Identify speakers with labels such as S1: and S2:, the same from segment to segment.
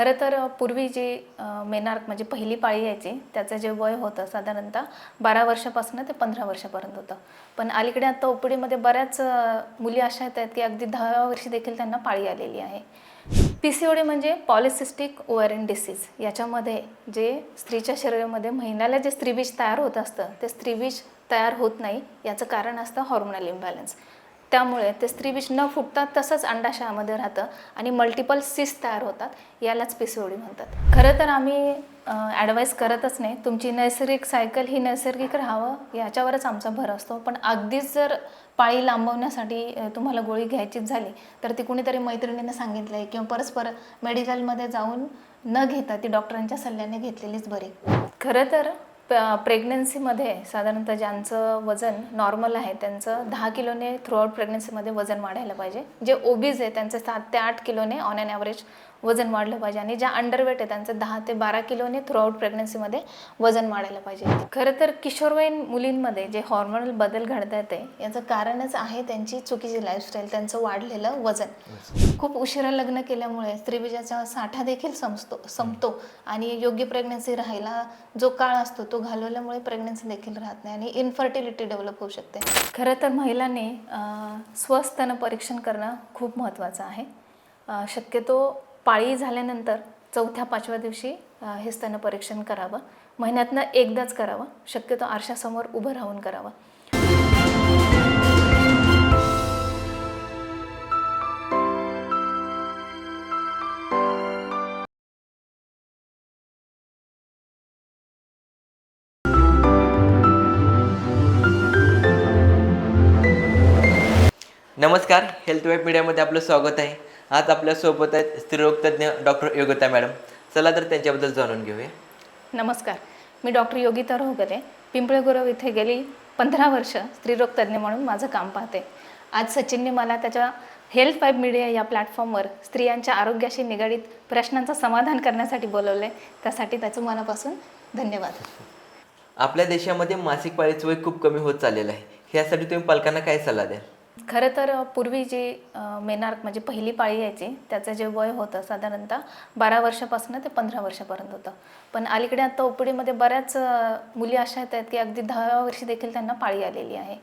S1: खरं तर पूर्वी जी मेनार्क म्हणजे पहिली पाळी यायची त्याचं जे वय होतं साधारणतः बारा वर्षापासून ते पंधरा वर्षापर्यंत होतं. पण अलीकडे आता उपडीमध्ये बऱ्याच मुली अशा येत आहेत की अगदी दहाव्या वर्षी देखील त्यांना पाळी आलेली आहे. पी सी ओ डी म्हणजे पॉलिसिस्टिक ओव्हॅरिन डिसीज. याच्यामध्ये जे स्त्रीच्या शरीरामध्ये महिन्याला जे स्त्रीबीज तयार होत असतं ते स्त्रीबीज तयार होत नाही याचं कारण असतं हॉर्मोनल इम्बॅलन्स त्यामुळे ते स्त्रीबीज न फुटतात तसंच अंडाशयामध्ये राहतं आणि मल्टिपल सिस तयार होतात यालाच पिसोडी म्हणतात. खरं तर आम्ही ॲडवाईस करतच नाही. तुमची नैसर्गिक सायकल ही नैसर्गिक राहावं याच्यावरच आमचा भर असतो. पण अगदीच जर पाळी लांबवण्यासाठी तुम्हाला गोळी घ्यायचीच झाली तर ती कुणीतरी मैत्रिणीने सांगितलं आहे किंवा परस्पर मेडिकलमध्ये जाऊन न घेता ती डॉक्टरांच्या सल्ल्याने घेतलेलीच बरी. खरं तर प्रेग्नन्सीमध्ये साधारणतः ज्यांचं वजन नॉर्मल आहे त्यांचं दहा किलोने थ्रूआउट प्रेग्नन्सीमध्ये वजन वाढायला पाहिजे. जे ओबीज आहे त्यांचं सात ते आठ किलोने ऑन अन ॲव्हरेज वजन वाढलं पाहिजे आणि ज्या अंडरवेट आहे त्यांचं दहा ते बारा किलोने थ्रूआउट प्रेग्नन्सीमध्ये वजन वाढायला पाहिजे. खरं तर किशोरवयीन मुलींमध्ये जे हॉर्मोनल बदल घडत येते याचं कारणच आहे त्यांची चुकीची लाईफस्टाईल त्यांचं वाढलेलं वजन. खूप उशिरा लग्न केल्यामुळे स्त्रीबीजाचा साठा देखील संपतो संपतो आणि योग्य प्रेग्नन्सी राहायला जो काळ असतो तो घालवल्यामुळे प्रेग्नन्सी देखील राहत नाही आणि इन्फर्टिलिटी डेव्हलप होऊ शकते. खरं तर महिलांनी स्वस्तनं स्वस्तन परीक्षण करणं खूप महत्त्वाचं आहे. शक्यतो पाळी झाल्यानंतर चौथ्या पाचव्या दिवशी हे स्तन परीक्षण करावं. महिन्यातनं एकदाच करावं. शक्यतो आरशासमोर उभं राहून करावं.
S2: नमस्कार. हेल्थ वेब मीडियामध्ये आपलं स्वागत आहे. आज आपल्यासोबत आहेत स्त्रीरोग तज्ज्ञ डॉक्टर योगिता मॅडम. चला तर त्यांच्याबद्दल जाणून घेऊया.
S1: नमस्कार. मी डॉक्टर योगिता रोहगले पिंपळे गुरव इथे गेली पंधरा वर्ष स्त्रीरोग तज्ज्ञ म्हणून माझं काम पाहते. आज सचिनने मला त्याच्या हेल्थ फाईव्ह मीडिया या प्लॅटफॉर्मवर स्त्रियांच्या आरोग्याशी निगडीत प्रश्नांचं समाधान करण्यासाठी बोलवले. त्यासाठी त्याचं मनापासून धन्यवाद.
S2: आपल्या देशामध्ये मासिक पाळीचं वय खूप कमी होत चाललेलं आहे. ह्यासाठी तुम्ही पालकांना काय सल्ला द्याल?
S1: खरं तर पूर्वी जी मेनार्क म्हणजे पहिली पाळी यायची त्याचं जे वय होतं साधारणतः बारा वर्षापासून ते पंधरा वर्षापर्यंत होतं. पण अलीकडे आता उपडीमध्ये बऱ्याच मुली अशा येत आहेत की अगदी दहाव्या वर्षी देखील त्यांना पाळी आलेली आहे.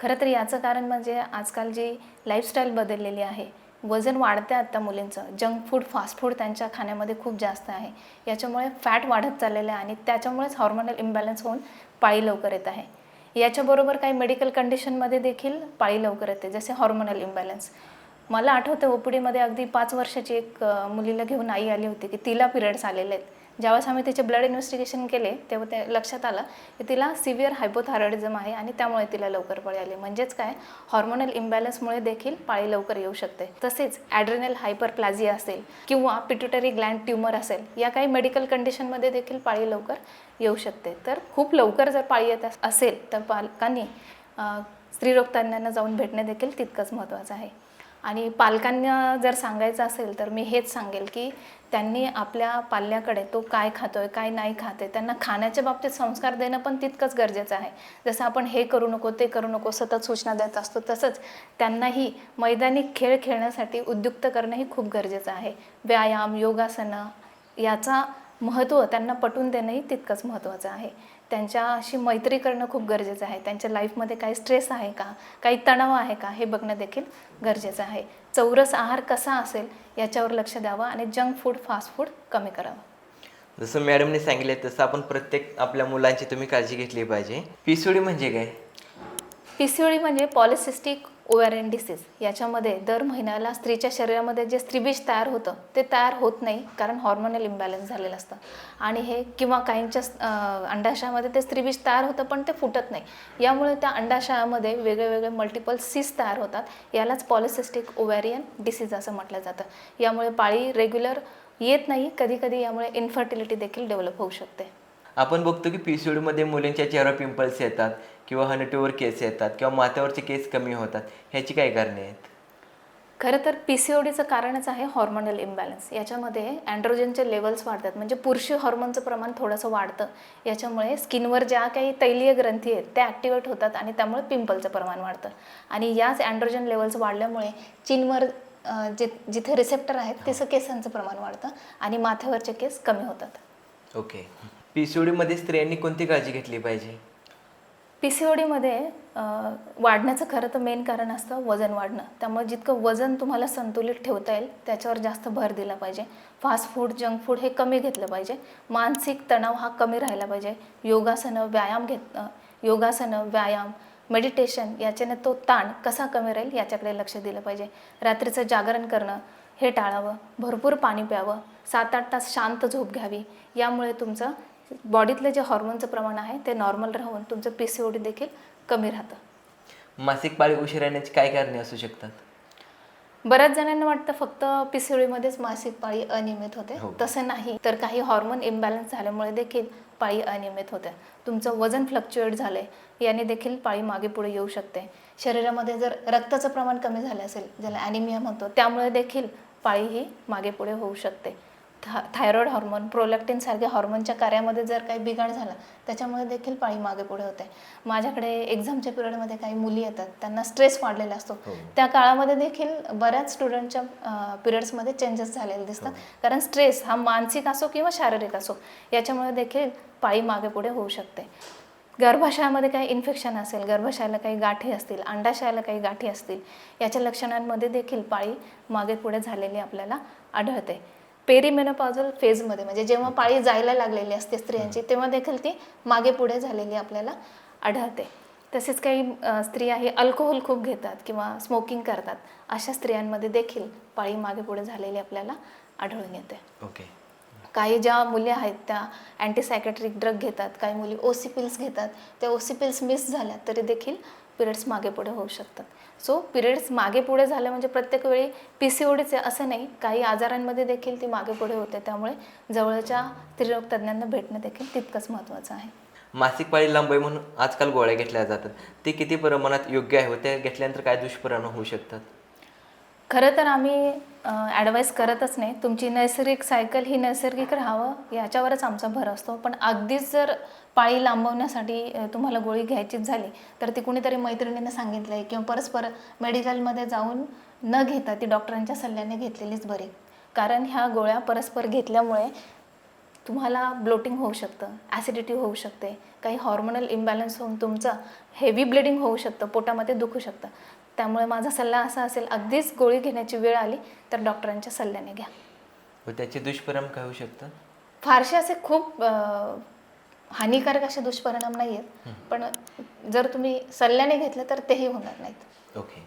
S1: खरं तर याचं कारण म्हणजे आजकाल जी लाईफस्टाईल बदललेली आहे वजन वाढते आता मुलींचं. जंक फूड फास्ट फूड त्यांच्या खाण्यामध्ये खूप जास्त आहे. याच्यामुळे फॅट वाढत चाललेलं आहे आणि त्याच्यामुळेच हॉर्मोनल इम्बॅलन्स होऊन पाळी लवकर येत आहे. याच्याबरोबर काही मेडिकल कंडिशनमध्ये देखील पाळी लवकर येते जसे हॉर्मोनल इम्बॅलन्स मला आठवतं ओपीडीमध्ये अगदी पाच वर्षाची एक मुलीला घेऊन आई आली होती की तिला पिरियड्स आलेले आहेत. ज्यावेळेस आम्ही तिचे ब्लड इन्व्हेस्टिगेशन केले तेव्हा ते लक्षात आलं की तिला सिव्हिअर हायपोथायरॉइडिझम आहे आणि त्यामुळे तिला लवकर पाळी आली. म्हणजेच काय? हॉर्मोनल इम्बॅलन्समुळे देखील पाळी लवकर येऊ शकते. तसेच ॲड्रेनल हायपरप्लॅझिया असेल किंवा पिट्युटरी ग्लँड ट्यूमर असेल या काही मेडिकल कंडिशनमध्ये देखील पाळी लवकर येऊ शकते. तर खूप लवकर जर पाळी येत अस- असेल तर पालकांनी अ, स्त्रीरोग तज्ज्ञांना जाऊन भेटणे देखील तितकंच महत्त्वाचं आहे. आणि पालकांना जर सांगायचं असेल तर मी हेच सांगेल की त्यांनी आपल्या पाल्याकडे तो काय खातोय काय नाही खाते त्यांना खाण्याच्या बाबतीत संस्कार देणं पण तितकंच गरजेचं आहे. जसं आपण हे करू नको ते करू नको सतत सूचना देत असतो तसंच त्यांनाही मैदानी खेळ खेळण्यासाठी उद्युक्त करणंही खूप गरजेचं आहे. व्यायाम योगासनं याचा महत्त्व त्यांना पटवून देणंही तितकंच महत्त्वाचं आहे. त्यांच्याशी मैत्री करणं खूप गरजेचं आहे. त्यांच्या लाईफमध्ये काही स्ट्रेस आहे का? काही तणाव आहे का? हे बघणं देखील गरजेचं आहे. चौरस आहार कसा असेल याच्यावर लक्ष द्यावं आणि जंक फूड फास्ट फूड कमी करावं.
S2: जसं मॅडमने सांगितले तसं आपण प्रत्येक आपल्या मुलांची तुम्ही काळजी घेतली पाहिजे. पिसोडी म्हणजे काय?
S1: पी सी ओ डी म्हणजे पॉलिसिस्टिक ओव्हॅरियन डिसीज याच्यामध्ये दर महिन्याला स्त्रीच्या शरीरामध्ये जे स्त्रीबीज तयार होतं ते तयार होत नाही कारण हॉर्मोनल इम्बॅलन्स झालेलं असतं. आणि हे किंवा काहींच्या अंडाशयामध्ये ते स्त्रीबीज तयार होतं पण ते फुटत नाही. यामुळे त्या अंडाशयामध्ये वेगळे वेगळे मल्टिपल सीस तयार होतात. यालाच पॉलिसिस्टिक ओव्हॅरियन डिसीज असं म्हटलं जातं. यामुळे पाळी रेग्युलर येत नाही. कधीकधी यामुळे इन्फर्टिलिटी देखील डेव्हलप होऊ शकते.
S2: आपण बघतो की PCOD मध्ये मुलींच्या चेहऱ्यावर पिंपल्स येतात किंवा हनटीवर केस येतात किंवा माथ्यावरचे केस कमी होतात ह्याची काय कारणे आहेत?
S1: खरं तर पी सी ओ डीचं कारणच आहे हॉर्मोनल इम्बॅलन्स याच्यामध्ये अँड्रोजनचे लेवल्स वाढतात. म्हणजे पुरुषी हॉर्मोनचं प्रमाण थोडंसं वाढतं. याच्यामुळे स्किनवर ज्या काही तैलीय ग्रंथी आहेत त्या ॲक्टिवेट होतात आणि त्यामुळे पिंपलचं प्रमाण वाढतं. आणि याच अँड्रोजन लेवल्स वाढल्यामुळे चीनवर जे जिथे रिसेप्टर आहेत तिथं केसांचं प्रमाण वाढतं आणि माथ्यावरचे केस कमी होतात.
S2: ओके पी सी मध्ये स्त्रियांनी कोणती काळजी घेतली पाहिजे?
S1: पी सी ओ डीमध्ये वाढण्याचं खरं तर मेन कारण असतं वजन वाढणं. त्यामुळे जितकं वजन तुम्हाला संतुलित ठेवता येईल त्याच्यावर जास्त भर दिला पाहिजे. फास्ट फूड जंक फूड हे कमी घेतलं पाहिजे. मानसिक तणाव हा कमी राहिला पाहिजे. योगासनं व्यायाम घेत योगासनं व्यायाम मेडिटेशन याच्याने तो ताण कसा कमी राहील याच्याकडे लक्ष दिलं पाहिजे. रात्रीचं जागरण करणं हे टाळावं. भरपूर पाणी प्यावं. सात आठ तास शांत झोप घ्यावी. यामुळे तुमचं बॉडीतलं जे हॉर्मोनचं प्रमाण आहे ते नॉर्मल राहून तुमचं पी सी ओ डी देखील कमी राहतं.
S2: मासिक पाळी उशीर येण्याची काय कारणे असू शकतात?
S1: बऱ्याच जणांना वाटतं फक्त पी सी ओ डीमध्येच मासिक पाळी अनियमित होते.
S2: हो.
S1: तसं नाही तर काही हॉर्मोन इम्बॅलन्स झाल्यामुळे देखील पाळी अनियमित होते. तुमचं वजन फ्लक्च्युएट झालंय याने देखील पाळी मागे पुढे येऊ शकते. शरीरामध्ये जर रक्ताचं प्रमाण कमी झालं असेल ज्याला ॲनिमिया म्हणतो त्यामुळे देखील पाळी ही मागे पुढे होऊ शकते. था थायरॉइड हॉर्मोन प्रोलॅक्टिन सारख्या हॉर्मोनच्या कार्यामध्ये जर काही बिघाड झाला त्याच्यामुळे देखील पाळी मागे पुढे होते. माझ्याकडे एक्झामच्या पिरियडमध्ये काही मुली येतात त्यांना स्ट्रेस वाढलेला असतो.
S2: हो.
S1: त्या काळामध्ये देखील बऱ्याच स्टुडंटच्या पिरियड्समध्ये चेंजेस झालेले दिसतात. कारण स्ट्रेस हा मानसिक असो किंवा शारीरिक असो याच्यामुळे देखील पाळी मागे पुढे होऊ शकते. गर्भाशयामध्ये काही इन्फेक्शन असेल गर्भाशयाला काही गाठी असतील अंडाशयाला काही गाठी असतील याच्या लक्षणांमध्ये देखील पाळी मागे पुढे झालेली आपल्याला आढळते. पेरीमेनोपॉझल फेजमध्ये म्हणजे जेव्हा पाळी जायला लागलेली असते स्त्रियांची तेव्हा देखील ती मागे पुढे झालेली आपल्याला आढळते. तसेच काही स्त्रिया हे अल्कोहोल खूप घेतात किंवा स्मोकिंग करतात अशा स्त्रियांमध्ये देखील पाळी मागे पुढे झालेली आपल्याला आढळून येते.
S2: ओके.
S1: काही ज्या मुली आहेत त्या अँटीसायकेट्रिक ड्रग घेतात काही मुली ओसी पिल्स घेतात त्या ओसी पिल्स मिस झाल्या तरी देखील पिरियड्स मागे पुढे होऊ शकतात. सो पिरियड्स मागे पुढे झाले म्हणजे प्रत्येक वेळी पी सी ओडीचे असं नाही. काही आजारांमध्ये देखील ती मागे पुढे होते. त्यामुळे जवळच्या स्त्रीरोग तज्ज्ञांना भेटणं देखील तितकंच महत्त्वाचं आहे.
S2: मासिक पाळी लांबई म्हणून आजकाल गोळ्या घेतल्या जातात. ते किती प्रमाणात योग्य आहे व त्या घेतल्यानंतर काय दुष्परिणाम होऊ शकतात?
S1: खरं तर आम्ही ॲडवाईस करतच नाही. तुमची नैसर्गिक सायकल ही नैसर्गिक राहावं याच्यावरच आमचा भर असतो. पण अगदीच जर पाळी लांबवण्यासाठी तुम्हाला गोळी घ्यायचीच झाली तर ती कुणीतरी मैत्रिणीनं सांगितलं आहे किंवा परस्पर मेडिकलमध्ये जाऊन न घेता ती डॉक्टरांच्या सल्ल्याने घेतलेलीच बरी. कारण ह्या गोळ्या परस्पर घेतल्यामुळे तुम्हाला ब्लोटिंग होऊ शकतं ॲसिडिटी होऊ शकते काही हॉर्मोनल इम्बॅलन्स होऊन तुमचं हेवी ब्लिडिंग होऊ शकतं पोटामध्ये दुखू शकतं. त्यामुळे माझा सल्ला असा असेल अगदीच गोळी घेण्याची वेळ आली तर डॉक्टरांच्या सल्ल्याने घ्या.
S2: व त्याचे दुष्परिणाम काय होऊ शकतात?
S1: फारसे असे खूप अं, हानिकारक असे दुष्परिणाम नाही आहेत पण जर तुम्ही सल्ल्याने घेतलं तर तेही होणार नाहीत.
S2: ओके.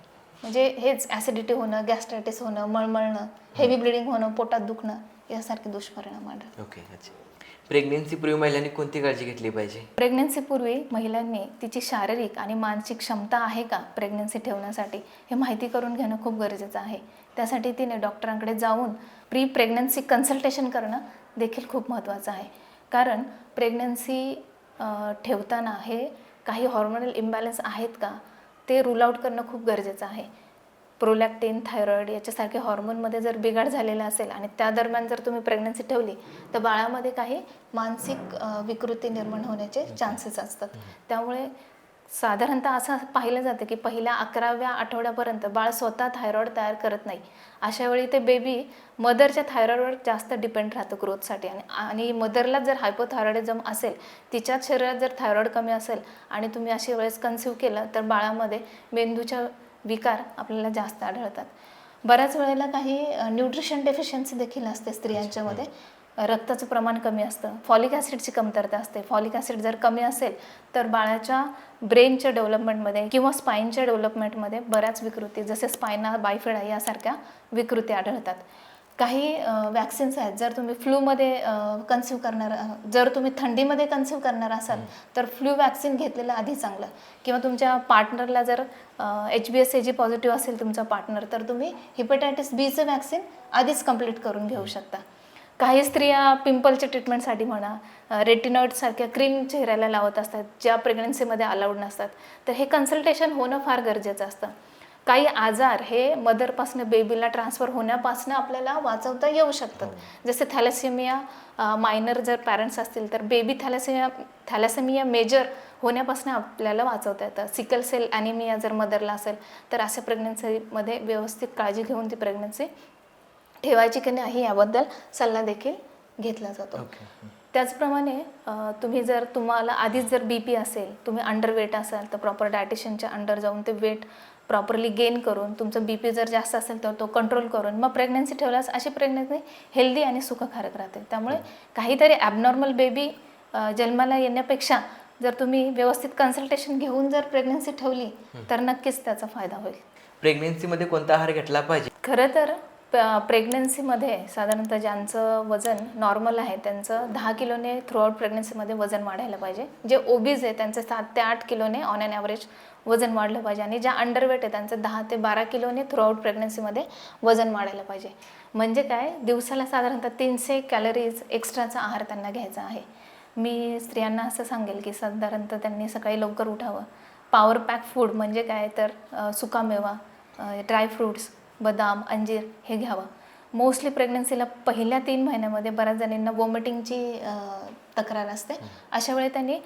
S1: म्हणजे हेच ॲसिडिटी होणं गॅस्ट्रायटिस होणं मळमळणं हेवी ब्लिडिंग होणं पोटात दुखणं यासारखे दुष्परिणाम आढळतात.
S2: ओके अच्छा. प्रेग्नेन्सीपूर्वी महिलांनी कोणती काळजी घेतली पाहिजे?
S1: प्रेग्नन्सीपूर्वी महिलांनी तिची शारीरिक आणि मानसिक क्षमता आहे का प्रेग्नन्सी ठेवण्यासाठी हे माहिती करून घेणं खूप गरजेचं आहे. त्यासाठी तिने डॉक्टरांकडे जाऊन प्री प्रेग्नन्सी कन्सल्टेशन करणं देखील खूप महत्त्वाचं आहे. कारण प्रेग्नन्सी ठेवताना हे काही हॉर्मोनल इम्बॅलन्स आहेत का ते रूल आउट करणं खूप गरजेचं आहे. प्रोलॅक्टिन थायरॉइड याच्यासारखे हॉर्मोनमध्ये जर बिघाड झालेला असेल आणि त्या दरम्यान जर तुम्ही प्रेग्नन्सी ठेवली तर बाळामध्ये काही मानसिक विकृती निर्माण होण्याचे चान्सेस असतात. त्यामुळे साधारणतः असं पाहिलं जातं की पहिल्या अकराव्या आठवड्यापर्यंत बाळ स्वतः थायरॉइड तयार करत नाही. अशा वेळी ते बेबी मदरच्या थायरॉइडवर जास्त डिपेंड राहतं ग्रोथसाठी आणि आणि मदरला जर हायपोथायरॉइडिझम असेल तिच्याच शरीरात जर थायरॉइड कमी असेल आणि तुम्ही अशी वेळेस कन्सिव्ह केलं तर बाळामध्ये मेंदूच्या विकार आपल्याला जास्त आढळतात. बऱ्याच वेळेला काही न्यूट्रिशन डेफिशियन्सी देखील असते स्त्रियांच्यामध्ये. रक्ताचं प्रमाण कमी असतं. फॉलिक ॲसिडची कमतरता असते. फॉलिक ॲसिड जर कमी असेल तर बाळाच्या ब्रेनच्या डेव्हलपमेंटमध्ये किंवा स्पाईनच्या डेव्हलपमेंटमध्ये बऱ्याच विकृती जसे स्पायना बायफेडा यासारख्या विकृती आढळतात. काही वॅक्सिन्स आहेत जर तुम्ही फ्लूमध्ये कन्सिव्ह करणार जर तुम्ही थंडीमध्ये कन्सिव्ह करणार असाल तर फ्लू वॅक्सिन घेतलेलं आधी चांगलं. किंवा तुमच्या पार्टनरला जर H B S A G positive असेल तुमचा पार्टनर तर तुम्ही हिपेटायटिस बीचं वॅक्सिन आधीच कंप्लीट करून घेऊ शकता. काही स्त्रिया पिंपलच्या ट्रीटमेंटसाठी म्हणा रेटिनॉइडसारख्या क्रीम चेहऱ्याला लावत असतात ज्या प्रेग्नन्सीमध्ये अलाउड नसतात. तर हे कन्सल्टेशन होणं फार गरजेचं असतं. काही आजार हे मदरपासनं बेबीला ट्रान्सफर होण्यापासनं आपल्याला वाचवता येऊ शकतात. जसे थॅलेसेमिया मायनर जर पॅरेंट्स असतील तर बेबी थॅलेसेमिया थॅलेसेमिया मेजर होण्यापासून आपल्याला वाचवता येतं. सिकल सेल ॲनिमिया जर मदरला असेल तर अशा प्रेग्नन्सीमध्ये व्यवस्थित काळजी घेऊन ती प्रेग्नन्सी ठेवायची की नाही याबद्दल सल्ला देखील घेतला जातो. त्याचप्रमाणे तुम्ही जर तुम्हाला आधीच जर बी पी असेल तुम्ही अंडर वेट असाल तर प्रॉपर डायटिशियनच्या अंडर जाऊन ते वेट प्रॉपरली गेन करून तुमचं बी पी जर जास्त असेल तर तो कंट्रोल करून मग प्रेग्नन्सी ठेवल्यास अशी प्रेग्नन्सी हेल्दी आणि सुखकारक राहते. त्यामुळे काहीतरी ॲबनॉर्मल बेबी जन्माला येण्यापेक्षा जर तुम्ही व्यवस्थित कन्सल्टेशन घेऊन जर प्रेग्नन्सी ठेवली तर नक्कीच त्याचा फायदा होईल.
S2: प्रेग्नेन्सीमध्ये कोणता आहार घेतला पाहिजे?
S1: खरं तर प्रेग्नन्सीमध्ये साधारणतः ज्यांचं वजन नॉर्मल आहे त्यांचं दहा किलोने थ्रूआउट प्रेग्नन्सीमध्ये वजन वाढायला पाहिजे. जे ओबीज आहे त्यांचं सात ते आठ किलोने ऑन अन ॲव्हरेज वजन वाढलं पाहिजे आणि ज्या अंडरवेट आहे त्यांचं दहा ते बारा किलोने थ्रूआउट प्रेग्नन्सीमध्ये वजन वाढायला पाहिजे. म्हणजे काय? दिवसाला साधारणतः तीनशे कॅलरीज एक्स्ट्राचा आहार त्यांना घ्यायचा आहे. मी स्त्रियांना असं सांगेल की साधारणतः त्यांनी सकाळी लवकर उठावं. पॉवर पॅक फूड म्हणजे काय? तर सुकामेवा ड्रायफ्रूट्स बदाम अंजीर हे घ्यावं. मोस्टली प्रेग्नन्सीला पहिल्या तीन महिन्यामध्ये बऱ्याच जणींना वॉमिटिंगची तक्रार असते. अशा वेळी त्यांनी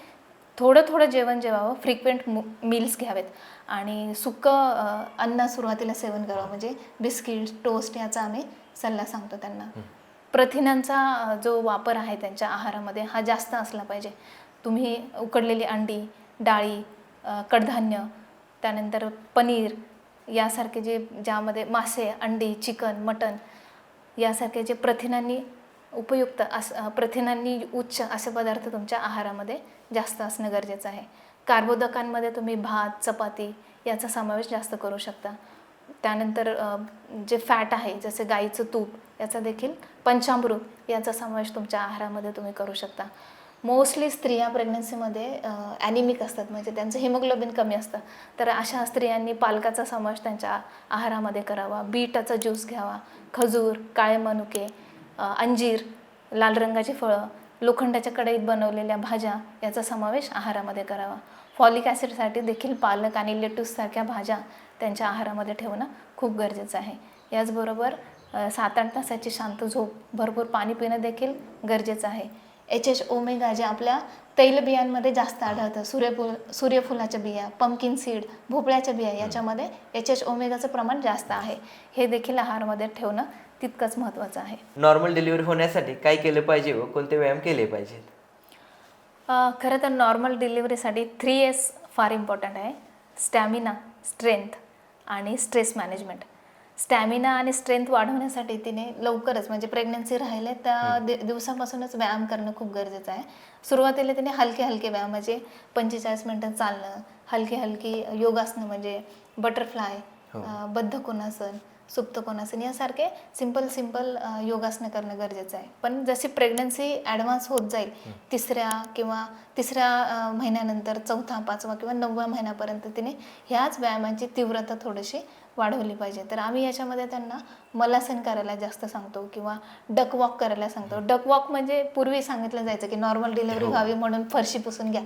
S1: थोडं थोडं जेवण जेवावं फ्रिक्वेंट मील्स घ्यावेत. आणि सुकं अन्न सुरुवातीला सेवन करावं. म्हणजे बिस्किट्स टोस्ट याचा आम्ही सल्ला सांगतो त्यांना. प्रथिनांचा जो वापर आहे त्यांच्या आहारामध्ये हा जास्त असला पाहिजे. तुम्ही उकडलेली अंडी डाळी कडधान्य त्यानंतर पनीर यासारखे जे ज्यामध्ये मासे अंडी चिकन मटन यासारखे जे प्रथिनांनी उपयुक्त अस प्रथिनांनी उच्च असे पदार्थ तुमच्या आहारामध्ये जास्त असणं गरजेचं आहे. कार्बोदकांमध्ये तुम्ही भात चपाती याचा समावेश जास्त करू शकता. त्यानंतर जे फॅट आहे जसे गाईचं तूप याचा देखील पंचामृत याचा समावेश तुमच्या आहारामध्ये तुम्ही करू शकता. मोस्टली स्त्रिया प्रेग्नन्सीमध्ये ॲनिमिक असतात म्हणजे त्यांचं हिमोग्लोबिन कमी असतं. तर अशा स्त्रियांनी पालकाचा समावेश त्यांच्या आहारामध्ये करावा. बीटाचा ज्यूस घ्यावा. खजूर काळे मनुके अंजीर लाल रंगाची फळं लोखंडाच्या कढईत बनवलेल्या भाज्या याचा समावेश आहारामध्ये करावा. फॉलिक ॲसिडसाठी देखील पालक आणि लेटूससारख्या भाज्या त्यांच्या आहारामध्ये ठेवणं खूप गरजेचं आहे. याचबरोबर सात आठ तासाची शांत झोप भरपूर पाणी पिणं देखील गरजेचं आहे. एच एच ओमेगा जे आपल्या तैलबियांमध्ये जास्त आढळतं सूर्यफुल सूर्यफुलाच्या बिया पम्किन सीड भोपळ्याच्या बिया याच्यामध्ये एच एच ओमेगाचं प्रमाण जास्त आहे. हे देखील आहारमध्ये ठेवणं तितकंच महत्त्वाचं आहे.
S2: नॉर्मल डिलिव्हरी होण्यासाठी काय केलं पाहिजे व कोणते व्यायाम केले पाहिजेत?
S1: खरं तर नॉर्मल डिलिव्हरीसाठी थ्री एस फार इम्पॉर्टंट आहे. स्टॅमिना स्ट्रेंथ आणि स्ट्रेस मॅनेजमेंट स्टॅमिना आणि स्ट्रेंथ वाढवण्यासाठी तिने लवकरच म्हणजे प्रेग्नन्सी राहिले त्या दि दिवसापासूनच व्यायाम करणं खूप गरजेचं आहे. सुरुवातीला तिने हलके हलके व्यायाम म्हणजे पंचेचाळीस मिनटं चालणं हलकी हलकी योगासनं म्हणजे बटरफ्लाय
S2: हो.
S1: बद्ध कोणासन सुप्त कोणासन यासारखे सिंपल सिंपल योगासनं करणं गरजेचं आहे. पण जशी प्रेग्नन्सी ॲडव्हान्स होत जाईल तिसऱ्या किंवा तिसऱ्या महिन्यानंतर चौथा पाचवा किंवा नवव्या महिन्यापर्यंत तिने ह्याच व्यायामाची तीव्रता थोडीशी वाढवली पाहिजे. तर आम्ही याच्यामध्ये त्यांना मलासन करायला जास्त सांगतो किंवा डक वॉक करायला सांगतो. डक वॉक म्हणजे पूर्वी सांगितलं जायचं की नॉर्मल डिलिव्हरी
S2: हो.
S1: व्हावी म्हणून फरशी पुसून घ्या.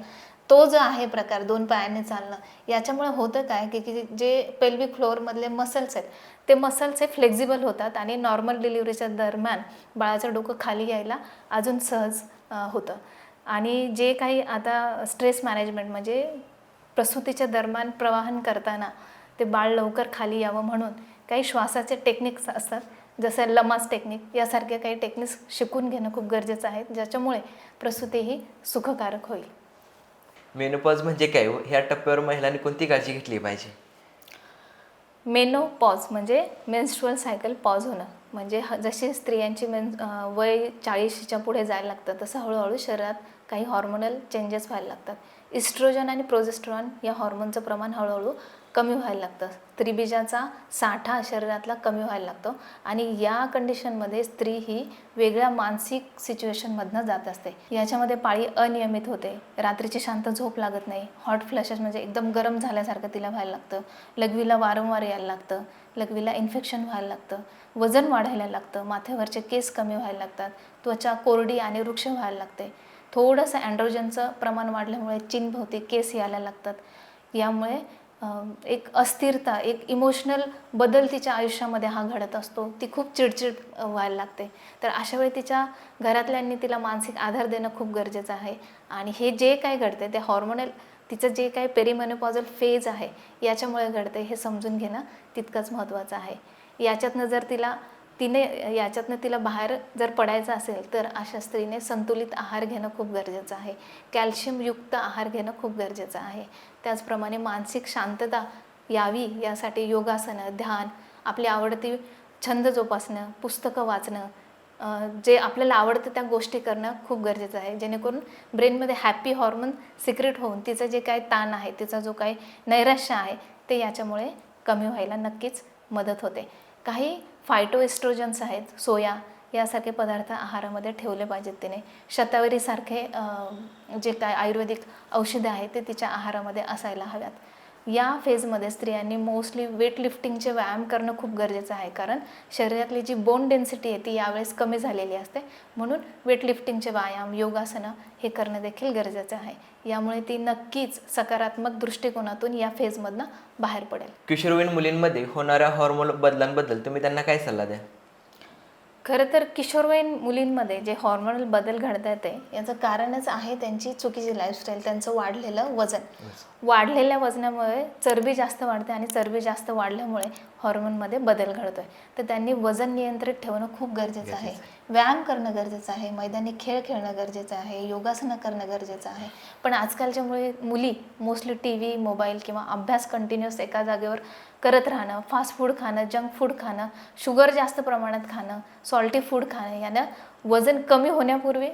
S1: तो जो आहे प्रकार दोन पायाने चालणं याच्यामुळे होतं काय की की जे पेल्विक फ्लोअरमधले मसल्स आहेत ते मसल्स हे फ्लेक्झिबल होतात आणि नॉर्मल डिलिव्हरीच्या दरम्यान बाळाचं डोकं खाली यायला अजून सहज होतं. आणि जे काही आता स्ट्रेस मॅनेजमेंट म्हणजे प्रसूतीच्या दरम्यान प्रवाहन करताना ते बाळ लवकर खाली यावं म्हणून काही श्वासाचे टेक्निक्स असतात जसं लमास टेक्निक यासारख्या काही टेक्निक्स शिकून घेणं खूप गरजेचं आहे ज्याच्यामुळे प्रसूती ही सुखकारक होईल.
S2: मेनोपॉज म्हणजे काय व ह्या टप्प्यावर महिलांनी कोणती काळजी घेतली पाहिजे?
S1: मेनो पॉज म्हणजे मेन्स्ट्रुअल सायकल पॉज होणं. म्हणजे ह जशी स्त्रियांची मेन वय चाळीशीच्या पुढे जायला लागतं तसं हळूहळू शरीरात काही हॉर्मोनल चेंजेस व्हायला लागतात. इस्ट्रोजन आणि प्रोजेस्ट्रॉन या हॉर्मोनचं प्रमाण हळूहळू कमी व्हायला लागतं. स्त्रीबीजाचा साठा शरीरातला कमी व्हायला लागतो. आणि या कंडिशनमध्ये स्त्री ही वेगळ्या मानसिक सिच्युएशनमधनं जात असते. याच्यामध्ये पाळी अनियमित होते. रात्रीची शांत झोप लागत नाही. हॉट फ्लॅशेस म्हणजे एकदम गरम झाल्यासारखं तिला व्हायला लागतं. लघवीला वारंवार यायला लागतं. लघवीला इन्फेक्शन व्हायला लागतं. वजन वाढायला लागतं. माथ्यावरचे केस कमी व्हायला लागतात. त्वचा कोरडी आणि वृक्ष व्हायला लागते. थोडंसं अँड्रोजनचं प्रमाण वाढल्यामुळे चिनभोवती केस यायला लागतात. यामुळे एक अस्थिरता एक इमोशनल बदल तिच्या आयुष्यामध्ये हा घडत असतो. ती खूप चिडचिड व्हायला लागते. तर अशा वेळी तिच्या घरातल्यांनी तिला मानसिक आधार देणं खूप गरजेचं आहे. आणि हे जे काय घडते ते हॉर्मोनल तिचं जे काही पेरिमेनोपॉझल फेज आहे याच्यामुळे घडते हे समजून घेणं तितकंच महत्त्वाचं आहे. याच्यातनं जर तिला तिने याच्यातनं तिला बाहेर जर पडायचं असेल तर अशा स्त्रीने संतुलित आहार घेणं खूप गरजेचं आहे. कॅल्शियमयुक्त आहार घेणं खूप गरजेचं आहे. त्याचप्रमाणे मानसिक शांतता यावी यासाठी योगासनं ध्यान आपली आवडती छंद जोपासणं पुस्तकं वाचणं जे आपल्याला आवडतं त्या गोष्टी करणं खूप गरजेचं आहे. जेणेकरून ब्रेनमध्ये हॅपी हॉर्मोन सिक्रेट होऊन तिचं जे काही ताण आहे तिचा जो काही नैराश्य आहे ते याच्यामुळे कमी व्हायला नक्कीच मदत होते. काही फायटो एस्ट्रोजन्स आहेत सोया यासारखे पदार्थ आहारामध्ये ठेवले पाहिजेत तिने. शतावरीसारखे जे काय आयुर्वेदिक औषधं आहेत ते तिच्या आहारामध्ये असायला हव्यात. या फेजमध्ये स्त्रियांनी मोस्टली वेट लिफ्टिंगचे व्यायाम करणं खूप गरजेचं आहे. कारण शरीरातली जी बोन डेन्सिटी आहे ती यावेळेस कमी झालेली असते. म्हणून वेट लिफ्टिंगचे व्यायाम योगासनं हे करणं देखील गरजेचं आहे. यामुळे ती नक्कीच सकारात्मक दृष्टिकोनातून या फेजमधनं बाहेर पडेल.
S2: किशोरवयीन मुलींमध्ये होणाऱ्या हॉर्मोन बदलांबद्दल तुम्ही त्यांना काय सल्ला द्या
S1: खरं तर किशोरवयीन मुलींमध्ये जे हॉर्मोनल बदल घडता येते याचं कारणच आहे त्यांची चुकीची लाईफस्टाईल त्यांचं वाढलेलं वजन. वाढलेल्या वजनामुळे चरबी जास्त वाढते आणि चरबी जास्त वाढल्यामुळे हॉर्मोनमध्ये बदल घडतोय. तर त्यांनी वजन नियंत्रित ठेवणं खूप गरजेचं आहे. व्यायाम करणं गरजेचं आहे. मैदानी खेळ खेळणं गरजेचं आहे. योगासनं करणं गरजेचं आहे. पण आजकालच्या मुळे मुली मोस्टली टी व्ही मोबाईल किंवा अभ्यास कंटिन्युअस एका जागेवर करत राहणं फास्ट फूड खाणं जंक फूड खाणं शुगर जास्त प्रमाणात खाणं सॉल्टी फूड खाणं यानं वजन कमी होण्यापूर्वी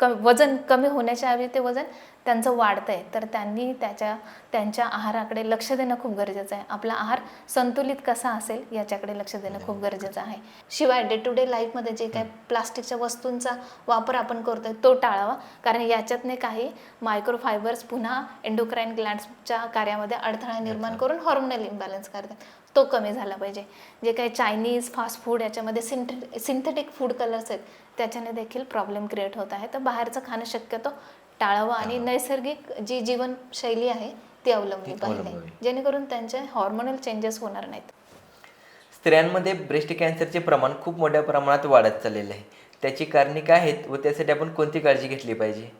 S1: क वजन कमी होण्याच्या आधी ते वजन त्यांचं वाढतं आहे तर त्यांनी त्याच्या त्यांच्या आहाराकडे लक्ष देणं खूप गरजेचं आहे. आपला आहार संतुलित कसा असेल याच्याकडे लक्ष देणं खूप गरजेचं आहे. शिवाय डे टू डे लाईफमध्ये जे काही प्लास्टिकच्या वस्तूंचा वापर आपण करतोय तो टाळावा. कारण याच्यातने काही मायक्रोफायबर्स पुन्हा एन्डोक्राईन ग्लँड्सच्या कार्यामध्ये अडथळा निर्माण करून हॉर्मोनल इम्बॅलन्स करतात. तो कमी झाला पाहिजे. जे काही चायनीज फास्ट फूड याच्यामध्ये सिंथे सिंथेटिक फूड कलर्स आहेत त्याच्याने देखील प्रॉब्लेम क्रिएट होत आहे. तर बाहेरचं खाणं शक्यतो टाळावं आणि नैसर्गिक जी जीवनशैली आहे ती अवलंबली पाहिजे. जेणेकरून त्यांचे हॉर्मोनल चेंजेस होणार नाहीत.
S2: स्त्रियांमध्ये ब्रेस्ट कॅन्सरचे प्रमाण खूप मोठ्या प्रमाणात वाढत चाललेलं आहे. त्याची कारणे काय आहेत व त्यासाठी आपण कोणती काळजी घेतली पाहिजे?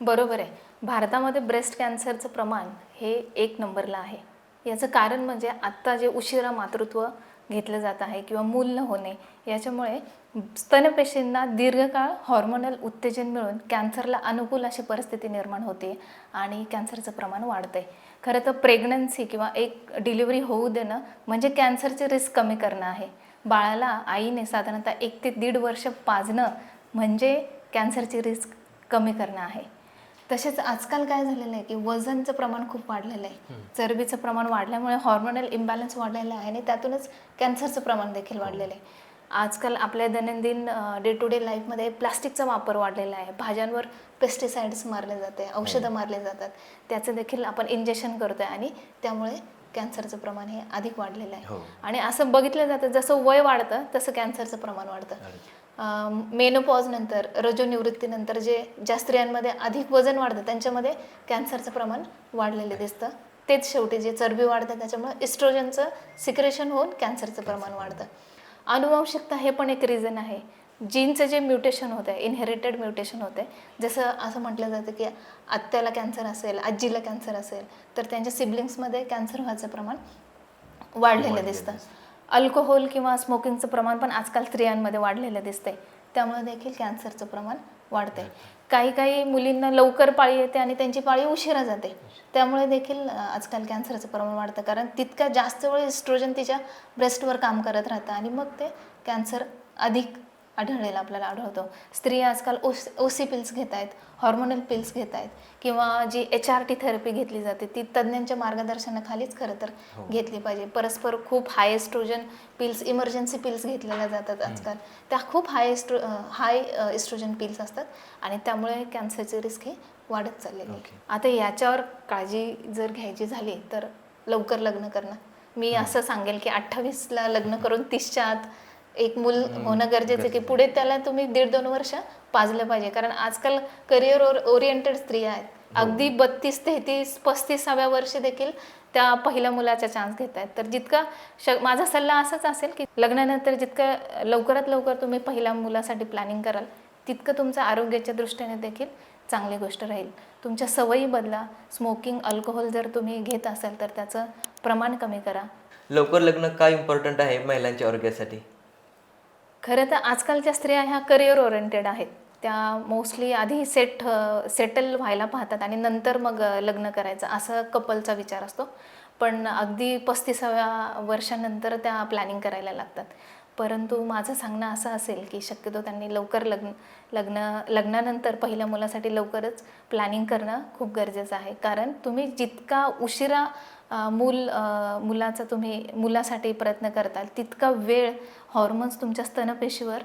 S1: बरोबर आहे. भारतामध्ये ब्रेस्ट कॅन्सरचं प्रमाण हे एक नंबरला आहे. याचं कारण म्हणजे आत्ता जे उशिरा मातृत्व घेतलं जात आहे किंवा मूल न होणे याच्यामुळे स्तनपेशींना दीर्घकाळ हॉर्मोनल उत्तेजन मिळून कॅन्सरला अनुकूल अशी परिस्थिती निर्माण होते आणि कॅन्सरचं प्रमाण वाढतं आहे खरं तर प्रेग्नन्सी किंवा एक डिलिव्हरी होऊ देणं म्हणजे कॅन्सरचे रिस्क कमी करणं आहे. बाळाला आईने साधारणतः एक ते दीड वर्ष पाजणं म्हणजे कॅन्सरची रिस्क कमी करणं आहे. तसेच आजकाल काय झालेलं आहे की वजनचं प्रमाण खूप वाढलेलं आहे. चरबीचं प्रमाण वाढल्यामुळे हॉर्मोनल इम्बॅलन्स वाढलेला आहे आणि त्यातूनच कॅन्सरचं प्रमाण देखील वाढलेलं आहे. आजकाल आपल्या दैनंदिन डे टू डे लाईफमध्ये प्लास्टिकचा वापर वाढलेला आहे. भाज्यांवर पेस्टिसाइड्स मारले जाते औषधं मारले जातात. त्याचं देखील आपण इंजेक्शन करतोय आणि त्यामुळे कॅन्सरचं प्रमाण हे अधिक वाढलेलं
S2: हो.
S1: आहे आणि असं बघितलं जातं जसं वय वाढतं तसं कॅन्सरचं प्रमाण वाढतं. मेनोपॉज नंतर रजोनिवृत्तीनंतर जे ज्या स्त्रियांमध्ये अधिक वजन वाढतं त्यांच्यामध्ये कॅन्सरचं प्रमाण वाढलेलं दिसतं. तेच शेवटी जे चरबी वाढतं त्याच्यामुळे इस्ट्रोजनचं सिक्रेशन होऊन कॅन्सरचं प्रमाण वाढतं. अनुवंशिकता हे पण एक रिझन आहे. जीनचं जे म्युटेशन होतं आहे इनहेरिटेड म्युटेशन होतं जसं असं म्हटलं जातं की आत्याला कॅन्सर असेल आजीला कॅन्सर असेल तर त्यांच्या सिबलिंग्समध्ये कॅन्सर व्हायचं प्रमाण वाढलेलं दिसतं. अल्कोहोल किंवा स्मोकिंगचं प्रमाण पण आजकाल स्त्रियांमध्ये वाढलेलं दिसतंय. त्यामुळे देखील कॅन्सरचं प्रमाण वाढतंय. काही काही मुलींना लवकर पाळी येते आणि त्यांची पाळी उशिरा जाते. त्यामुळे देखील आजकाल कॅन्सरचं प्रमाण वाढतं. कारण तितक्या जास्त वेळ इस्ट्रोजन तिच्या ब्रेस्टवर काम करत राहतं आणि मग ते कॅन्सर अधिक आढळलेला आपल्याला आढळतो. स्त्रिया आजकाल ओस ओ सी पिल्स घेत आहेत हॉर्मोनल पिल्स घेत आहेत किंवा जी एच आर टी थेरपी घेतली जाते ती तज्ज्ञांच्या मार्गदर्शनाखालीच खरं तर घेतली पाहिजे. परस्पर खूप high estrogen pills emergency pills घेतलेल्या जातात आजकाल. त्या खूप high estro high estrogen pills असतात आणि त्यामुळे कॅन्सरची रिस्क ही वाढत चाललेली.
S2: Okay.
S1: आता याच्यावर काळजी जर घ्यायची झाली तर लवकर लग्न करणं. मी असं सांगेल की अठ्ठावीसला लग्न करून तीसच्या आत एक मूल होणं गरजेचं की पुढे त्याला तुम्ही दीड दोन वर्ष पाजलं पाहिजे. कारण आजकाल करिअर ओरिएंटेड स्त्रिया आहेत. अगदी बत्तीस तेहतीस पस्तीसाव्या वर्षी देखील त्या पहिल्या मुलाचा चान्स घेत आहेत. तर जितका श माझा सल्ला असाच असेल की लग्नानंतर जितकं लवकरात लवकर तुम्ही पहिल्या मुलासाठी प्लॅनिंग कराल तितकं तुमचं आरोग्याच्या दृष्टीने देखील चांगली गोष्ट राहील. तुमच्या सवयी बदला. स्मोकिंग अल्कोहोल जर तुम्ही घेत असाल तर त्याचं प्रमाण कमी करा.
S2: लवकर लग्न का इम्पॉर्टंट आहे महिलांच्या आरोग्यासाठी?
S1: खरं तर आजकालच्या स्त्रिया ह्या करिअर ओरिएंटेड आहेत. त्या मोस्टली आधी सेट सेटल व्हायला पाहतात आणि नंतर मग लग्न करायचं असं कपलचा विचार असतो. पण अगदी पस्तीसाव्या वर्षानंतर त्या प्लॅनिंग करायला लागतात. परंतु माझं सांगणं असं असेल की शक्यतो त्यांनी लवकर लग्न लग्न लग्नानंतर पहिल्या मुलासाठी लवकरच प्लॅनिंग करणं खूप गरजेचं आहे. कारण तुम्ही जितका उशिरा मूल मुलाचा तुम्ही मुलासाठी प्रयत्न करताल तितका वेळ हॉर्मोन्स तुमच्या स्तनपेशीवर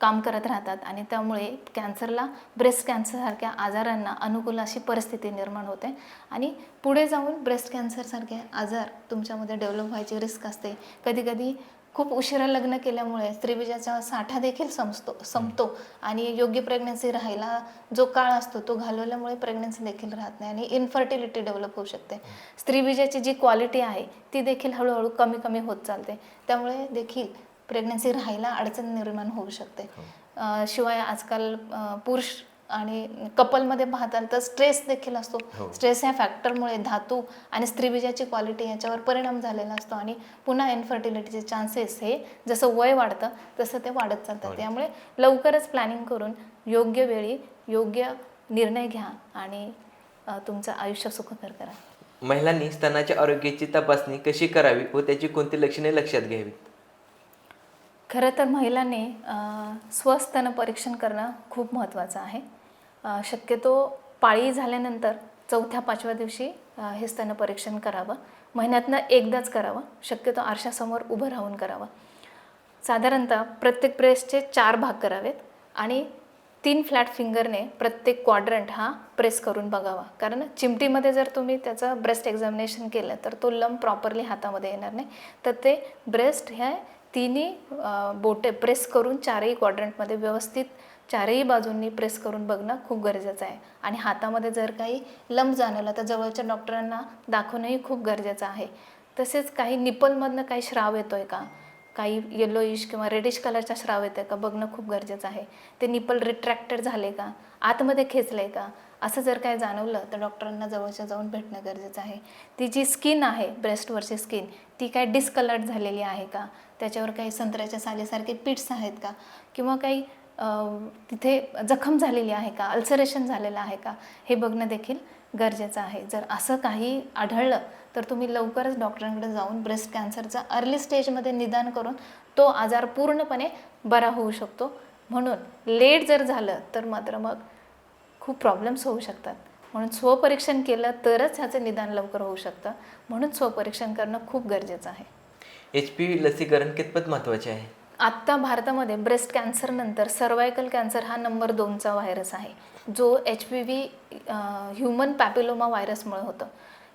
S1: काम करत राहतात आणि त्यामुळे कॅन्सरला ब्रेस्ट कॅन्सरसारख्या आजारांना अनुकूल अशी परिस्थिती निर्माण होते. आणि पुढे जाऊन ब्रेस्ट कॅन्सरसारखे आजार तुमच्यामध्ये डेव्हलप व्हायची रिस्क असते. कधीकधी खूप उशिरा लग्न केल्यामुळे स्त्रीबीजाचा साठा देखील संपतो. संपतो आणि योग्य प्रेग्नन्सी राहायला जो काळ असतो तो घालवल्यामुळे प्रेग्नन्सी देखील राहत नाही आणि इन्फर्टिलिटी डेव्हलप होऊ शकते. स्त्रीबीजाची जी क्वालिटी आहे ती देखील हळूहळू कमी कमी होत चालते. त्यामुळे देखील प्रेग्नन्सी राहायला अडचण निर्माण होऊ शकते. अं, शिवाय आजकाल पुरुष आणि कपलमध्ये पाहताल तर स्ट्रेस देखील असतो. स्ट्रेस ह्या फॅक्टरमुळे धातू आणि स्त्रीबीजाची क्वालिटी याच्यावर परिणाम झालेला असतो आणि पुन्हा इन्फर्टिलिटीचे चान्सेस हे जसं वय वाढतं तसं ते वाढत चालतं. त्यामुळे लवकरच प्लॅनिंग करून योग्य वेळी योग्य निर्णय घ्या आणि तुमचं आयुष्य सुखकर करा.
S2: महिलांनी स्तनाच्या आरोग्याची तपासणी कशी करावी व त्याची कोणती लक्षणे लक्षात घ्यावीत?
S1: खरं तर महिलांनी स्वस्तन परीक्षण करणं खूप महत्त्वाचं आहे. शक्यतो पाळी झाल्यानंतर चौथ्या पाचव्या दिवशी हे स्तन परीक्षण करावं. महिन्यातनं एकदाच करावं. शक्यतो आरशासमोर उभं राहून करावं. साधारणतः प्रत्येक प्रेसचे चार भाग करावेत आणि तीन फ्लॅट फिंगरने प्रत्येक क्वाड्रंट हा प्रेस करून बघावा. कारण चिमटीमध्ये जर तुम्ही त्याचं ब्रेस्ट एक्झामिनेशन केलं तर तो लंब प्रॉपरली हातामध्ये येणार नाही. तर ते ब्रेस्ट ह्या तिन्ही बोटे प्रेस करून चारही क्वाड्रंटमध्ये व्यवस्थित चारही बाजूंनी प्रेस करून बघणं खूप गरजेचं आहे. आणि हातामध्ये जर काही लंब जाणवला तर जवळच्या डॉक्टरांना दाखवणंही खूप गरजेचं आहे. तसेच काही निपलमधनं काही श्राव येतो आहे का? काही येलोइश किंवा रेडिश कलरचा श्राव येतो का? बघणं खूप गरजेचं आहे. ते निपल रिट्रॅक्टेड झाले का? आतमध्ये खेचले का? असं जर काय जाणवलं तर डॉक्टरांना जवळच्या जाऊन भेटणं गरजेचं आहे. ती जी स्किन आहे ब्रेस्टवरची स्किन ती काय डिस्कलर्ड झालेली आहे का? त्याच्यावर काही संत्र्याच्या सालीसारखे पिट्स आहेत का? किंवा काही तिथे जखम झालेली आहे का? अल्सरेशन झालेलं आहे का? हे बघणं देखील गरजेचं आहे. जर असं काही आढळलं तर तुम्ही लवकरच डॉक्टरांकडे जाऊन ब्रेस्ट कॅन्सरचा अर्ली स्टेजमध्ये निदान करून तो आजार पूर्णपणे बरा होऊ शकतो. म्हणून लेट जर झालं तर मात्र मग खूप प्रॉब्लेम्स होऊ शकतात. म्हणून स्वपरीक्षण केलं तरच ह्याचं निदान लवकर होऊ शकतं. म्हणून स्वपरीक्षण करणं खूप गरजेचं आहे.
S2: एच पी व्ही लसीकरण कितपत महत्त्वाचे आहे?
S1: आत्ता भारतामध्ये ब्रेस्ट कॅन्सरनंतर सर्वायकल कॅन्सर हा नंबर दोनचा व्हायरस आहे. जो H P V human papilloma व्हायरसमुळे होतं.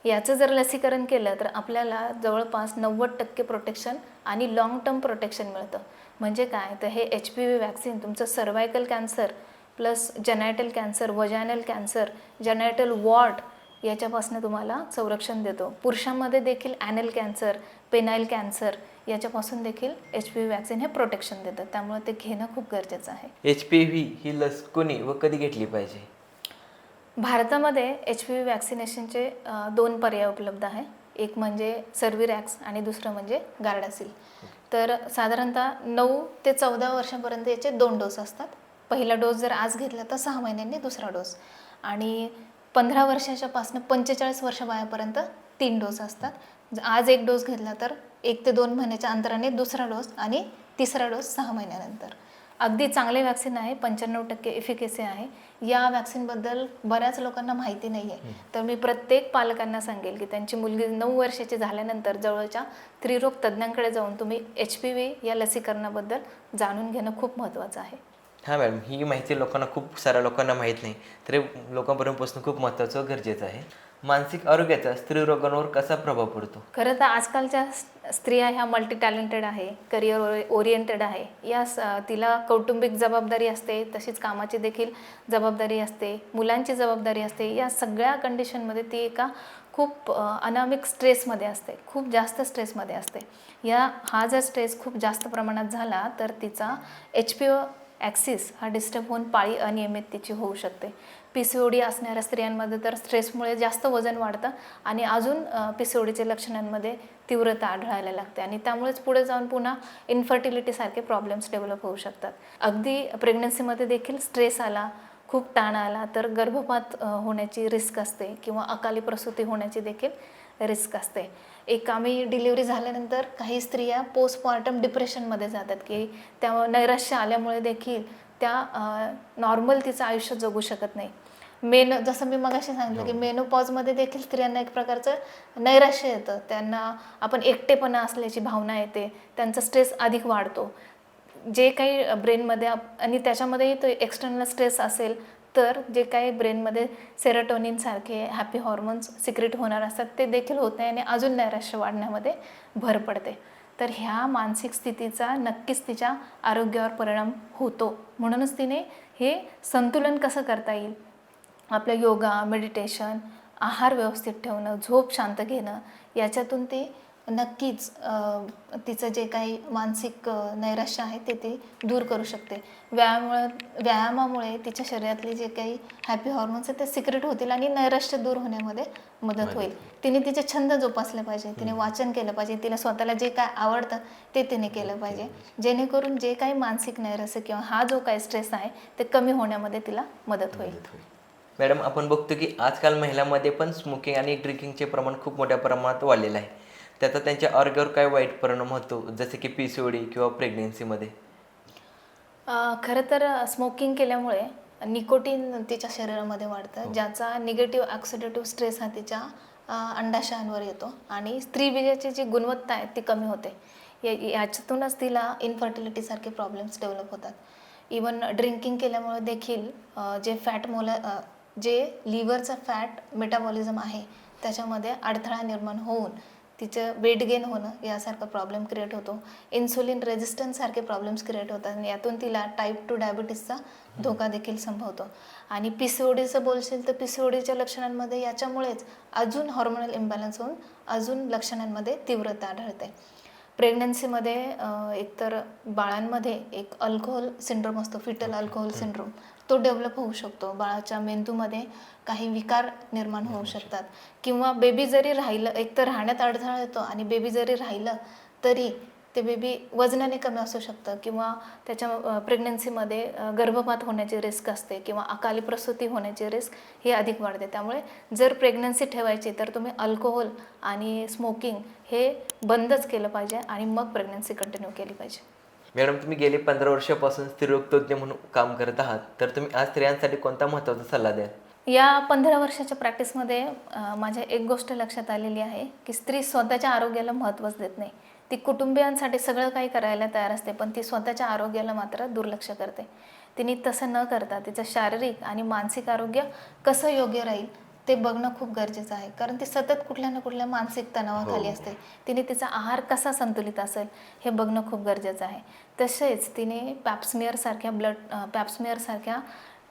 S1: याचं जर लसीकरण केलं तर आपल्याला जवळपास नव्वद टक्के प्रोटेक्शन आणि लाँग टर्म प्रोटेक्शन मिळतं. म्हणजे काय? तर हे एच पी व्ही वॅक्सिन तुमचं cervical cancer plus genital cancer vaginal cancer genital wart याच्यापासून तुम्हाला संरक्षण देतो. पुरुषांमध्ये देखील ॲनल कॅन्सर पेनाईल कॅन्सर याच्यापासून देखील एच पी व्ही वॅक्सिन हे प्रोटेक्शन देतात त्यामुळे ते घेणं खूप गरजेचं आहे.
S2: एच पी व्ही ही लस कोणी व कधी घेतली पाहिजे?
S1: भारतामध्ये एच पी व्ही वॅक्सिनेशनचे दोन पर्याय उपलब्ध आहे. एक म्हणजे सर्विरॅक्स आणि दुसरं म्हणजे गार्डासिल. तर साधारणतः नऊ ते चौदा वर्षापर्यंत याचे दोन डोस असतात. पहिला डोस जर आज घेतला तर सहा महिन्यांनी दुसरा डोस. आणि पंधरा वर्षाच्या पासनं पंचेचाळीस वर्ष वयापर्यंत तीन डोस असतात. आज एक डोस घेतला तर एक ते दोन महिन्याच्या अंतराने दुसरा डोस आणि तिसरा डोस सहा महिन्यानंतर. अगदी चांगले वॅक्सिन आहे पंच्याण्णव टक्के इफिकेसी आहे. या वॅक्सिनबद्दल बऱ्याच लोकांना माहिती नाही आहे तर मी प्रत्येक पालकांना सांगेल की त्यांची मुलगी नऊ वर्षाची झाल्यानंतर जवळच्या स्त्रीरोग तज्ज्ञांकडे जाऊन तुम्ही एच पी व्ही या लसीकरणाबद्दल जाणून घेणं खूप महत्त्वाचं आहे.
S2: हां मॅडम ही माहिती लोकांना खूप साऱ्या लोकांना माहीत नाही. तरी लोकांपर्यंत पोहोचणं खूप महत्त्वाचं गरजेचं आहे. मानसिक आरोग्याचा स्त्री रोगांवर कसा प्रभाव पडतो?
S1: खरं तर आजकालच्या स्त्रिया ह्या मल्टी टॅलेंटेड आहे करिअर ओरिएंटेड आहे. या स- तिला कौटुंबिक जबाबदारी असते तशीच कामाची देखील जबाबदारी असते मुलांची जबाबदारी असते. या सगळ्या कंडिशनमध्ये ती एका खूप अनामिक स्ट्रेसमध्ये असते खूप जास्त स्ट्रेसमध्ये असते. या हा जर स्ट्रेस खूप जास्त प्रमाणात झाला तर तिचा एच पी ओ ॲक्सिस हा डिस्टर्ब होऊन पाळी अनियमिततेची होऊ शकते. पी सी ओ डी असणाऱ्या स्त्रियांमध्ये तर स्ट्रेसमुळे जास्त वजन वाढतं आणि अजून पी सी ओ डीच्या लक्षणांमध्ये तीव्रता आढळायला लागते आणि त्यामुळेच पुढे जाऊन पुन्हा इन्फर्टिलिटीसारखे प्रॉब्लेम्स डेव्हलप होऊ शकतात. अगदी प्रेग्नन्सीमध्ये देखील स्ट्रेस आला खूप ताण आला तर गर्भपात होण्याची रिस्क असते किंवा अकाली प्रसूती होण्याची देखील रिस्क असते. एक आम्ही डिलिव्हरी झाल्यानंतर काही स्त्रिया पोस्टमॉर्टम डिप्रेशनमध्ये जातात की त्या नैराश्य आल्यामुळे देखील त्या नॉर्मल तिचं आयुष्य जगू शकत नाही. मेन जसं मी मगाशी सांगितलं की मेनोपॉजमध्ये देखील स्त्रियांना एक प्रकारचं नैराश्य येतं. त्यांना आपण एकटेपणा असल्याची भावना येते. त्यांचा स्ट्रेस अधिक वाढतो. जे काही ब्रेनमध्ये आणि त्याच्यामध्येही तो एक्सटर्नल स्ट्रेस असेल तर जे काही ब्रेनमध्ये सेरोटोनिनसारखे हॅपी हॉर्मोन्स सिक्रेट होणार असतात ते देखील होत नाही आणि अजून नैराश्य वाढण्यामध्ये भर पडते. तर ह्या मानसिक स्थितीचा नक्कीच तिच्या आरोग्यावर परिणाम होतो. म्हणूनच तिने हे संतुलन कसं करता येईल? आपलं योगा मेडिटेशन आहार व्यवस्थित ठेवणं झोप शांत घेणं याच्यातून ती नक्कीच तिचं जे काही मानसिक नैराश्य आहे ते ती दूर करू शकते. व्यायामामुळे व्यायामामुळे तिच्या शरीरातले जे काही हॅपी हॉर्मोन्स आहेत ते सिक्रेट होतील आणि नैराश्य दूर होण्यामध्ये मदत होईल. तिने तिचे छंद जोपासले पाहिजे तिने वाचन केलं पाहिजे तिला स्वतःला जे काय आवडतं ते तिने केलं पाहिजे. जेणेकरून जे काही मानसिक नैराश्य किंवा हा जो काही स्ट्रेस आहे ते कमी होण्यामध्ये तिला मदत होईल.
S2: मॅडम आपण बघतो की आजकाल महिलांमध्ये पण स्मोकिंग आणि ड्रिंकिंगचे प्रमाण खूप मोठ्या प्रमाणात वाढलेलं आहे. त्याचा त्यांच्या आरोग्यावर काय वाईट परिणाम होतो? जसे की पी सी ओ डी किंवा प्रेग्नेन्सीमध्ये
S1: खरं तर स्मोकिंग केल्यामुळे निकोटीन तिच्या शरीरामध्ये वाढतं ज्याचा निगेटिव्ह ऑक्सिडेटिव्ह स्ट्रेस हा तिच्या अंडाशयांवर येतो आणि स्त्रीबीजाची जी गुणवत्ता आहे ती कमी होते. या- याच्यातूनच तिला इन्फर्टिलिटीसारखे प्रॉब्लेम्स डेव्हलप होतात. इवन ड्रिंकिंग केल्यामुळे देखील जे फॅट मोला जे लिव्हरचा फॅट मेटाबॉलिझम आहे त्याच्यामध्ये अडथळा निर्माण होऊन तिचं वेट गेन होणं यासारखा प्रॉब्लेम क्रिएट होतो. इन्सुलिन रेझिस्टन्स सारखे प्रॉब्लेम्स क्रिएट होतात आणि यातून तिला टाईप टू डायबिटीसचा धोका देखील संभवतो. आणि पी सी ओ डीचं बोलशील तर पी सी ओ डीच्या लक्षणांमध्ये याच्यामुळेच अजून हॉर्मोनल इम्बॅलन्स होऊन अजून लक्षणांमध्ये तीव्रता आढळते. प्रेग्नन्सीमध्ये एकतर बाळांमध्ये एक अल्कोहोल सिंड्रोम असतो फिटल अल्कोहोल सिंड्रोम तो डेव्हलप होऊ शकतो. बाळाच्या मेंदूमध्ये काही विकार निर्माण होऊ शकतात. किंवा बेबी जरी राहिलं एकतर राहण्यात अडथळा येतो आणि बेबी जरी राहिलं तरी ते बेबी वजनाने कमी असू शकतं किंवा त्याच्या प्रेग्नन्सीमध्ये गर्भपात होण्याची रिस्क असते किंवा अकाली प्रसूती होण्याची रिस्क ही अधिक वाढते. त्यामुळे जर प्रेग्नन्सी ठेवायची तर तुम्ही अल्कोहोल आणि स्मोकिंग हे बंदच केलं पाहिजे आणि मग प्रेग्नन्सी कंटिन्यू केली पाहिजे.
S2: मॅडम तुम्ही गेले पंधरा वर्षापासून स्त्रीरोगतज्ञ म्हणून काम करत आहात. तर तुम्ही आज स्त्रियांसाठी कोणता महत्त्वाचा सल्ला द्याल?
S1: या पंधरा वर्षाच्या प्रॅक्टिसमध्ये माझ्या एक गोष्ट लक्षात आलेली आहे की स्त्री स्वतःच्या आरोग्याला महत्त्वच देत नाही. ती कुटुंबियांसाठी सगळं काही करायला तयार असते पण ती स्वतःच्या आरोग्याला मात्र दुर्लक्ष करते. तिने तसं न करता तिचं शारीरिक आणि मानसिक आरोग्य कसं योग्य राहील ते बघणं खूप गरजेचं आहे. कारण ती सतत कुठल्या ना कुठल्या मानसिक तणावाखाली असते. तिने तिचा आहार कसा संतुलित असेल हे बघणं खूप गरजेचं आहे. तसेच तिने पॅप्समिअरसारख्या ब्लड पॅप्समिअरसारख्या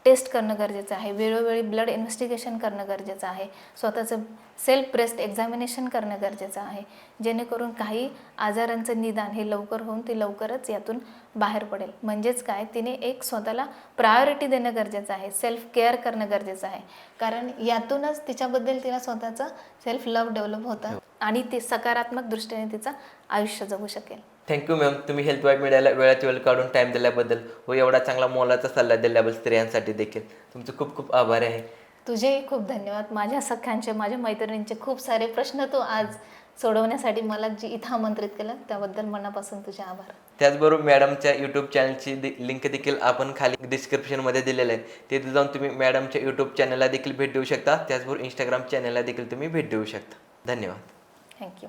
S1: टेस्ट करणं गरजेचं आहे. वेळोवेळी ब्लड इन्व्हेस्टिगेशन करणं गरजेचं आहे. स्वतःचं सेल्फ ब्रेस्ट एक्झामिनेशन करणं गरजेचं आहे. जेणेकरून काही आजारांचं निदान हे लवकर होऊन ती लवकरच यातून बाहेर पडेल. म्हणजेच काय? तिने एक स्वतःला प्रायोरिटी देणं गरजेचं आहे. सेल्फ केअर करणं गरजेचं आहे. कारण यातूनच तिच्याबद्दल तिला स्वतःचं सेल्फ लव्ह डेव्हलप होतं आणि ती सकारात्मक दृष्टीने तिचं आयुष्य जगू शकेल.
S2: थँक्यू मॅम तुम्ही हेल्थ वाईब मीडियाला वेळात वेळ काढून टाईम दिल्याबद्दल. व एवढा चांगला मोलाचा सल्ला दिल्याबद्दल स्त्रियांसाठी देखील. तुमचे खूप खूप आभार आहे.
S1: तुझेही खूप धन्यवाद. माझ्या सख्यांचे माझ्या मैत्रिणींचे खूप सारे प्रश्न तू आज सोडवण्यासाठी मला जी इथं आमंत्रित केलं त्याबद्दल मनापासून तुझे आभार.
S2: त्याचबरोबर मॅडमच्या यूट्यूब चॅनलची लिंक देखील आपण खाली डिस्क्रिप्शनमध्ये दिलेलं आहे. तिथे जाऊन तुम्ही मॅडमच्या यूट्यूब चॅनलला देखील भेट देऊ शकता. त्याचबरोबर इंस्टाग्राम चॅनलला देखील तुम्ही भेट देऊ शकता. धन्यवाद.
S1: थँक्यू